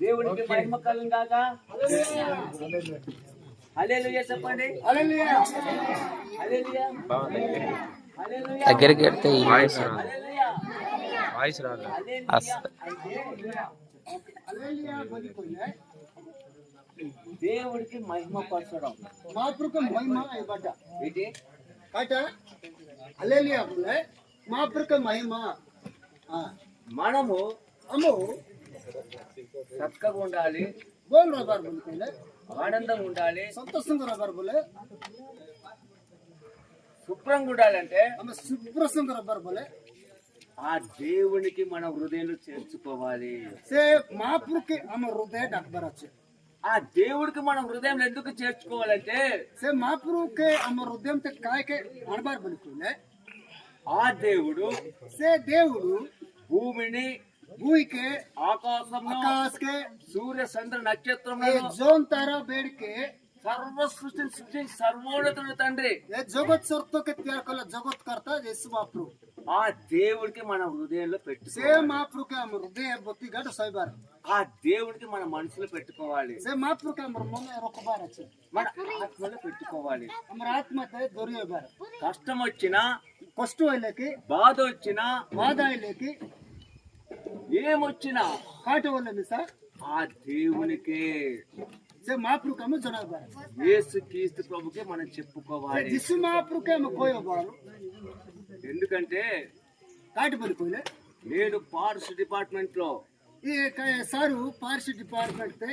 దేవుడికి మహిమ కలం కాక హల్లెలూయా చెప్పండి. హల్లెలూయా. హల్లెలూయా. హల్లెలూయా. దగ్గరికి వెళ్తే వాయిస్ రాదు. దేవుడికి మహిమ పరచడం. మహాప్రభుకు మహిమ ఇవ్వట. ఏంటి? కాట? హల్లెలూయా బోలే మహాప్రభుకు మహిమ. ఆ. మనము అమ్మో. చక్కగా ఉండాలి. ఆనందంగా ఉండాలి. సంతోషంగా శుభ్రంగా ఉండాలంటే శుభ్రంగా ఆ దేవునికి మన హృదయంలో చేర్చుకోవాలి. సే మాపుకి అమ్మ హృదయ డాక్టర్ ఆ దేవుడికి మన హృదయం ఎందుకు చేర్చుకోవాలంటే సే మాపుకే ఆమె హృదయం కాయకే అడబార్ బలుకుండే ఆ దేవుడు సే దేవుడు భూమిని भूमि के ఆకాశంలో आकाश के సూర్య చంద్ర ये నక్షత్రములను जोन तारा बेड़ के సర్వ సృష్టిని సృష్టించి సర్వోన్నతుడు తండ్రి ये जगत सर्तो के तैयार कला जगत करता यीशु महापुरुष ఆ దేవుడికి మన హృదయంలో से పెట్టుకోవాలి महापुरुष के हम हृदय बोती गट सही बार ఆ దేవుడికి మన మనసులో పెట్టుకోవాలి से महापुरुष के हम मन में रोकबार अच्छे మన ఆత్మలో పెట్టుకోవాలి हमारा आत्मा ते दोरी बार కష్టం వచ్చినా कष्ट होइले की బాధ వచ్చినా बाधा आइले की ఏమొచ్చినా కాటు వల్లనే సార్? ఆ దేవునికే. మనం చెప్పుకోవాలి. ఎందుకంటే నేను ఫారెస్ట్ డిపార్ట్మెంట్లో సారు ఫారెస్ట్ డిపార్ట్మెంట్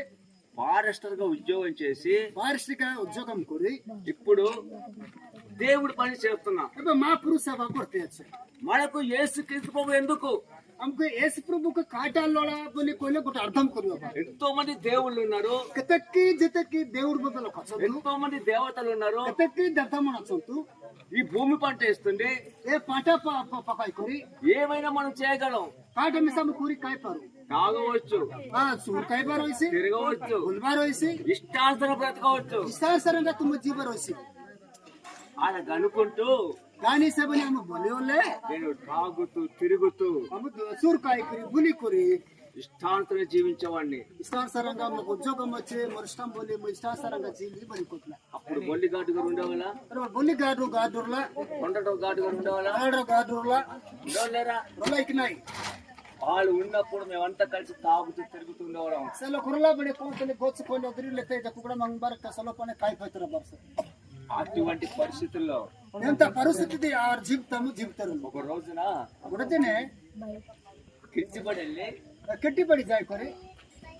ఫారెస్టర్గా ఉద్యోగం చేసి ఫారెస్ట్గా ఉద్యోగం కొరి ఇప్పుడు దేవుడు పని చేస్తున్నా. మా పురుష మనకు ఏసు క్రీస్తు ప్రభు ఎందుకు? ఎంతో మంది దేవుళ్ళు ఉన్నారు జతకి దేవుడు ఎంతో మంది దేవతలు ఈ భూమి పంట వేస్తుంది ఏ పంట ఏమైనా మనం చేయగలం కాట మిసూరి కాయపారు కావచ్చు కాయపారోసి తిరగవచ్చు గుల్బారోసి ఇష్టాసన బ్రతకవచ్చు ఇష్టాసరంగా తుమ్మ జీవరోసి అలా కనుకుంటూ బులి కురి ఇష్టాంతరం జీవించేవాడిని. ఇష్టానుసారంగా మాకు ఉద్యోగం వచ్చి మరి ఇష్టం పోలి ఇష్టానుసారంగా జీవించి పనికొట్లా అప్పుడు బొల్లి గారు ఉండేవాళ్ళ? బొల్లి గాడు గాడుర్లా కొండటం ఘాటుగా ఉండేవాళ్ళ? వాళ్ళు ఉన్నప్పుడు మేమంతా కలిసి తాగుతూ తిరుగుతూ ఉండేవాళ్ళం. అసలు కుర్రలా పడి కోతని గోచుకొని వదిలి కూడా మనం బరక సలో పని కాయిపోతున్నారు అటువంటి పరిస్థితుల్లో ఎంత పరిస్థితి ఆ జీవితము జీవితారు ఒక రోజున? ఉడతేనే జాయ్ కొరి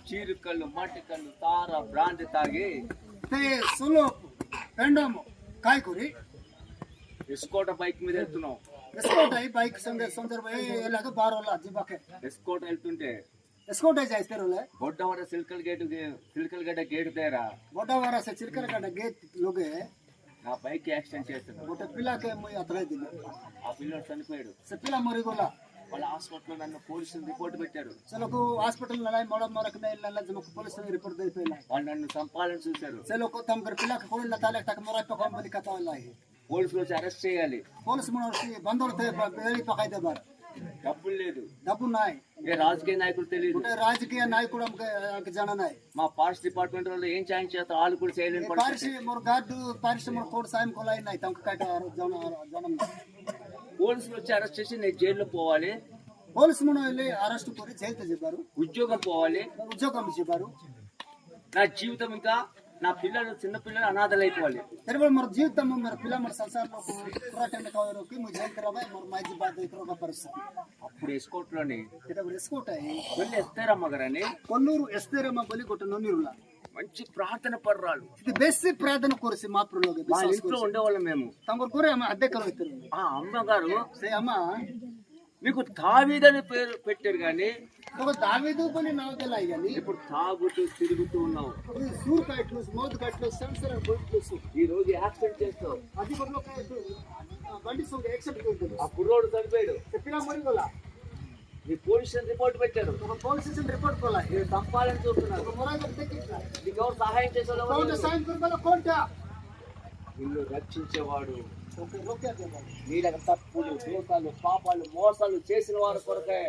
చీరుకళ్ళు మట్టికళ్ళు తార బ్రాంతి తాగి. తే సులోపు పెండము కాయ కొరి ఎస్కోట బైక్ మీద వెళ్తున్నాం ఎస్కోట్ అయి బైక్ సందే సందర్భ ఎలాగ బారోలా జిబాకే ఎస్కోట వెళ్తుంటే ఎస్కోట్ అయి జాయిస్తారులే బొడ్డవర సిల్కల్ గేటు సిల్కల్ గడ్డ గేటు దగ్గర బొడ్డవారా సే చిరకల గడ్డ గేట్ లోగే నా బైక్ యాక్సిడెంట్ చేస్తున్నాడు ఒక పిల్లకేమో అతను ఆ పిల్లడు చనిపోయాడు. పిల్ల మరిగొల్ల వాళ్ళ హాస్పిటల్ నన్ను పోలీసులు రిపోర్ట్ పెట్టారు. సెలకు హాస్పిటల్ మొడ మొరక పోలీసులు రిపోర్ట్ అయిపోయినా వాళ్ళు నన్ను సంపాలని చూశారు. సెలకు తమ పిల్లకి కోళ్ళ తాలే టక్ మొరక కథ వాళ్ళ పోలీసులు వచ్చి అరెస్ట్ చేయాలి. పోలీసు బంధువులు డబ్బులు లేదు. డబ్బు నాయ్. ఏ రాజకీయ నాయకుడు తెలియదు రాజకీయ నాయకుడు జన నాయ్. మా ఫారెస్ట్ డిపార్ట్మెంట్ వాళ్ళు ఏం సాయం చేస్తారు? వాళ్ళు కూడా చేయలేని గార్డు ఫారెస్ట్ కోడ్ సాయం కొలాయి పోలీసులు వచ్చి అరెస్ట్ చేసి నేను జైల్లో పోవాలి. పోలీసు మనం వెళ్ళి అరెస్ట్ పోయి జైలుతో చెప్పారు. ఉద్యోగం పోవాలి. ఉద్యోగం చెప్పారు. నా జీవితం ఇంకా నా పిల్లలు చిన్న పిల్లలు అనాథలు అయిపోవాలి సరే మరి జీవితం మరి పిల్ల మరి సంసారంలో బాధ్యత అప్పుడు ఎస్కోట్లోని ఇప్పుడు ఎస్కోట్ అయ్యి వెళ్ళి ఎస్తేరమ్మ గారని. కొల్లూరు ఎస్తేరమ్మ బలి కొట్ట నొన్నీరుల? మంచి ప్రార్థన పర్రాలు ఇది బెస్ట్ ప్రార్థన కోరిసి మా ప్రోలోకి మా ఇంట్లో ఉండేవాళ్ళం మేము. తమరు కూర అద్దె కలుగుతారు ఆ అమ్మగారు. సే అమ్మ. మీకు తావీదని పేరు పెట్టారు కానీ ఒక తాగేదు కొన్ని నాకు తెలియదు కానీ ఇప్పుడు తాగుతూ తిరుగుతూ ఉన్నావు. సూర్ కట్లు మౌత్ కట్లు సంవత్సరం ఈ రోజు యాక్సిడెంట్ చేస్తావు. అది కూడా ఒక బండి సూర్ యాక్సిడెంట్ ఉంటుంది. ఆ కుర్రోడు చనిపోయాడు. చెప్పినా మరి వాళ్ళ పోలీస్ స్టేషన్ రిపోర్ట్ పెట్టారు ఒక పోలీస్ స్టేషన్ రిపోర్ట్ పోలా? నేను తప్పాలని చూస్తున్నారు ఒక మొరాయి తెచ్చిన నీకు ఎవరు సహాయం చేశారు కోట సాయం కోట. ఇల్లు రక్షించేవాడు. నీళ్ళకి తప్పులు దోషాలు పాపాలు మోసాలు చేసిన వారి కొరకే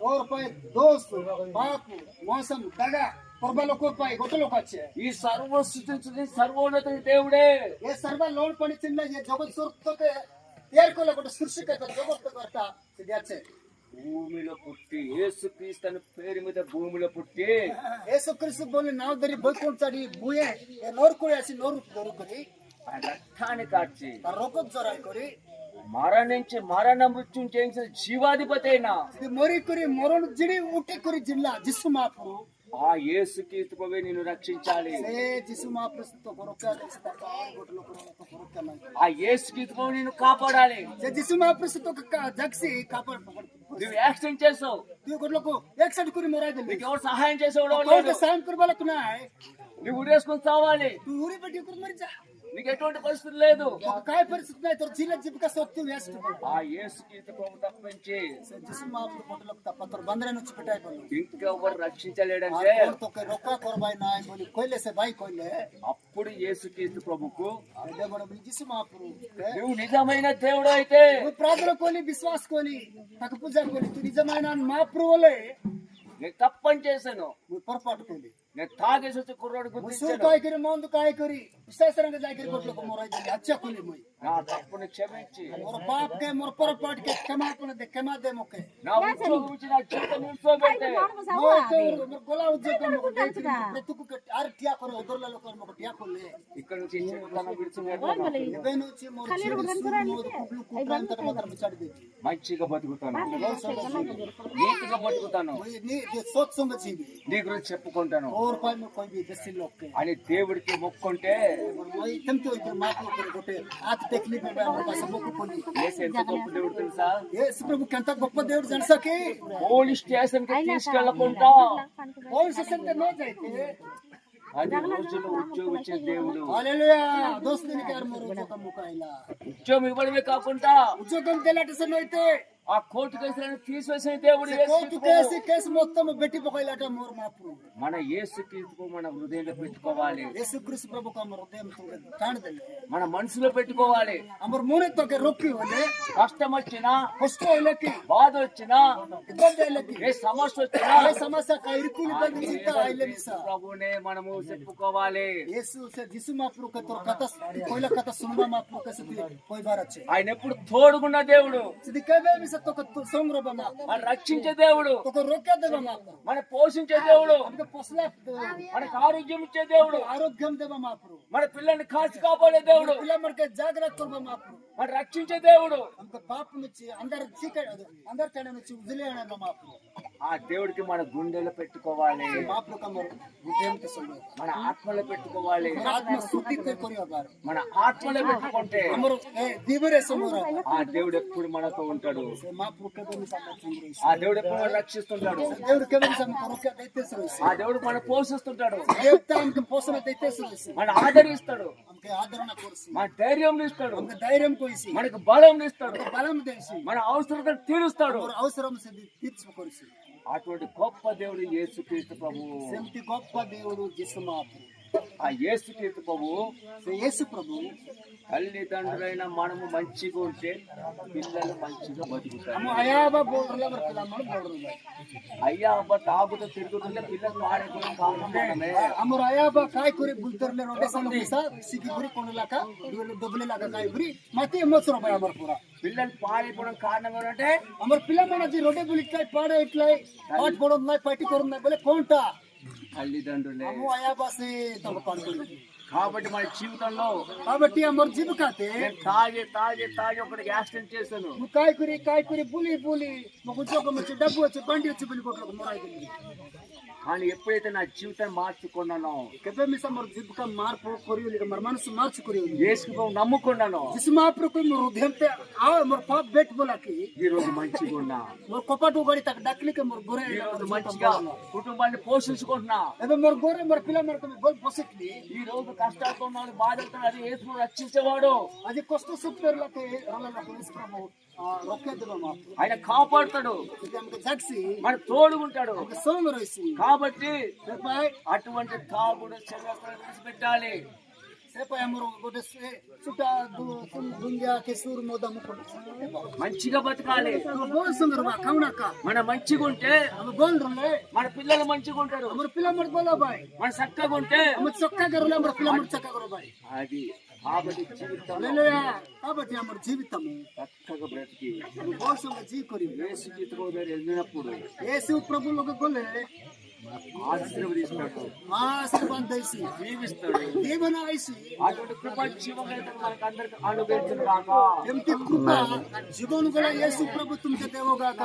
ತೋರ್ಪಾಯಿ ದೋಸ್ತು ಬಾಪು మోసం దగ కుర్బలకుర్పాయి గొట్టలోకొచ్చే ఈ సర్వ సృష్టించింది సర్వోన్నతుడి దేవుడే ఏ సర్వ లోన్ పడిచిందా ఏ జగత్ సృష్టితో తేరుకోలేకుండా సృష్టికర్త జగత్తుకర్త ఇది వచ్చే భూమిలో పుట్టి యేసు క్రీస్తు అనే పేరు మీద భూమిలో పుట్టి యేసు క్రీస్తు భూమి నా దరి బతుకుంటాడు ఈ భూయే నోరుకుడేసి నోరు దొరుకుని రక్తాన్ని కాచి రొక్కు జొరాయి కొని మరణించి మరణ మృత్యుం చేయించిన జీవాధిపతి అయినా కురి ఉట్టి కురి జిల్లా జిస్సు మాపు ఆ యేసు నిన్ను రక్షించాలి. ఆ యేసు క్రీస్తుపోయి నిన్ను కాపాడాలి. నువ్వు యాక్సిడెంట్ చేసావు. సైడ్ కురి మొరాయి దిల్లి నీకు ఎవరు సహాయం చేసేవాడు లేడు. సాయం కుర్బాలకు నాయ్. నువ్వు ఉరేసుకొని చావాలి. ఊరి పెట్టి కురి మరి నీకు ఎటువంటి పరిస్థితి లేదు. ఒక పరిస్థితి అయితే చీల జిబ్బక ఆ యేసు ఇంకెవరు రక్షించలేడంటే నాయ అప్పుడు యేసు క్రీస్తు ప్రభుకు నువ్వు నిజమైన దేవుడు అయితే నువ్వు ప్రార్థన కోలి విశ్వాస్ కోని తక్కువ పూజ నిజమైన మా ప్రభులే తప్ప తప్పని చేశాను నువ్వు పొరపాటు కోలి నేను తాగేసి వచ్చి కుర్రోడు గుర్తించాను కాయకరి మందు కాయకరి విశ్వాసరంగా జాగిరి కొట్లకు దండి అచ్చ కోలి మొయ్ నా తప్పుని క్షమించి మొర పాప్ కే మొర పొరపాటు కే క్షమాపణ దే క్షమా దే మొకే నా ఉద్యోగం ఇచ్చి నా జీవితం నిల్చోబెట్టే మొర గొలా ఉద్యోగం మొక దేతి ప్రతుకు కే ఆర్ టియా కొర ఉదర్ల లోక మొక టియా కొలే ఇక్కడ నుంచి చెడుతనం విడిచిపెడతాను ఇవే నుంచి మొర కుబ్లు కుట్రాంత మాత్రం బిచాడి మంచిగా బతుకుతాను నీతిగా బతుకుతాను నీ సోచ్ గురించి చెప్పుకుంటాను. అని దేవుడికి మొక్కుంటే ఎంత గొప్ప దేవుడు తెలుసాకి? పోలీస్ స్టేషన్కి తీసుకెళ్ళకుండా పోలీస్ స్టేషన్ ఉద్యోగం దేవుడు. ఉద్యోగం ఇవ్వడమే కాకుండా ఉద్యోగం తెలియటం అయితే ఆ కోర్టు కేసులను తీసివేసిన దేవుడు కోర్టు కేసు కేసు మొత్తం పెట్టి పోయేలాట మూరు మాత్రం మన ఏసు మన హృదయంలో పెట్టుకోవాలి. ప్రభు హృదయం మన మనసులో పెట్టుకోవాలి. అమరు మూనే తోక రొక్కి వలే కష్టం వచ్చినా కష్టం వెళ్ళకి బాధ వచ్చినా ఇబ్బంది వెళ్ళకి ఏ సమస్య వచ్చినా ఏ సమస్య ప్రభునే మనము చెప్పుకోవాలి. యేసు యేసు కత కథ కథ సున్న పోయి బారచ్చు ఆయన ఎప్పుడు తోడుకున్న దేవుడు. ఇది భవిష్యత్తు ఒక సంరూపమా. మన రక్షించే దేవుడు. ఒక రొక్కేద్దామా మన పోషించే దేవుడు. మనకు ఆరోగ్యం ఇచ్చే దేవుడు. ఆరోగ్యం దేవా మన పిల్లల్ని కాచి కాపాడే దేవుడు. పిల్ల మనకి జాగ్రత్త మన రక్షించే దేవుడు. పాపం నుంచి అందరి అందరి నుంచి వదిలేయడం ఆ దేవుడికి మన గుండెలు పెట్టుకోవాలి. మన ఆత్మలు పెట్టుకోవాలి. మన ఆత్మలు పెట్టుకుంటే ఆ దేవుడు ఎప్పుడు మనతో ఉంటాడు. ఆ దేవుడు ఎప్పుడు రక్షిస్తుంటాడు. ఆ దేవుడు మన పోషిస్తుంటాడు. మన ఆదరిస్తాడు. మన ధైర్యం ఇస్తాడు ధైర్యం కోసి మనకు బలం ఇస్తాడు బలం తెలిసి మన అవసరత తీరుస్తాడు. అవసరం తీర్చుకొరిసి అటువంటి గొప్ప దేవుడు యేసుక్రీస్తు ప్రభు. గొప్ప దేవుడు ఆ యేసు తీర్థ ప్రభు యేసు ప్రభు తల్లిదండ్రులైన మనము మంచిగా ఉంటే పిల్లలు మంచిగా బతుకుతాము అయాబ బోర్డులో అయ్యాబ తాగుతూ తిరుగుతుంటే పిల్లలు పాడేకుండా కాకుండా అమరు అయాబ కాయకూరి బుల్తర్లే రోడ్డే సంగ సిగ్గురి కొనులాక దొబ్బలేలాక కాయకూరి ಮತ್ತೆ ಎಂಬತ್ತು ರೂಪಾಯಿ ಅಮರ್ పిల్లలు పాడైపోవడం కారణం ఏంటంటే అమర్ పిల్లలు మనది రొట్టె బులిక్కాయ పాడే ఇట్లా పాటు కూడా ఉన్నాయి పట్టి కూడా ఉన్నాయి బలే కొంటా. తల్లిదండ్రులే हम అయాబా సే తమ పాడుకొని కాబట్టి మన జీవితంలో కాబట్టి అమర్ జీవికాతే తాగి తాగి తాగి ఒకటి యాక్సిడెంట్ చేశాను. నువ్వు కాయకూరి కాయకూరి బులి బులి మాకు ఉద్యోగం వచ్చి డబ్బు వచ్చి బండి వచ్చి బులి కొట్లకు మొరాయి కానీ ఎప్పుడైతే నా జీవితాన్ని మార్చుకున్నానో కెబ్బే మిస్ మరి జీవితం మార్పు కొరియలు మరి మనసు మార్చుకురియలు ఏసుకు నమ్ముకున్నాను. జిస్మాప్రకు హృదయం హృదయంతో ఆ మరి పాప్ బెట్ బులకి ఈ రోజు మంచిగా ఉన్నా మరి కొప్పటి గడి తగ్గ డక్లికి మరి గొర్రె మంచిగా కుటుంబాన్ని పోషించుకుంటున్నా. మరి గొర్రె మరి పిల్ల మరి గొల్ పోసెక్కి ఈ రోజు కష్టాలతో నాలుగు బాధలతో అది రక్షించేవాడు. అది కష్ట సుఖపేర్లకి ప్రభు ఆయన కాపాడుతాడు. మన తోడుకుంటాడు కాబట్టి అటువంటి తాగుడు చర్యలు విడిచిపెట్టాలి. మంచిగా బతకాలి. మన మంచిగా ఉంటే మన పిల్లలు మంచిగా ఉంటారు. మన పిల్లలు బాబాయ్ మన చక్కగా ఉంటే చక్కగా మన పిల్లలు చక్కగా బాయ్ అది కాబట్టి జీవితం. కాబట్టి మన జీవితము చక్కగా బ్రతికి. కోసం జీకొని ఏసు జీతగోదారు వెళ్ళినప్పుడు ఏసు ప్రభువులకు గొల్లే ఆశీర్వదిస్తాడు. ఆశీర్వాదం దయసి దీవిస్తాడు దీవెన వేసి అటువంటి కృప జీవను కూడా ఏసు ప్రభుత్వం తుమ్కే కాక గాక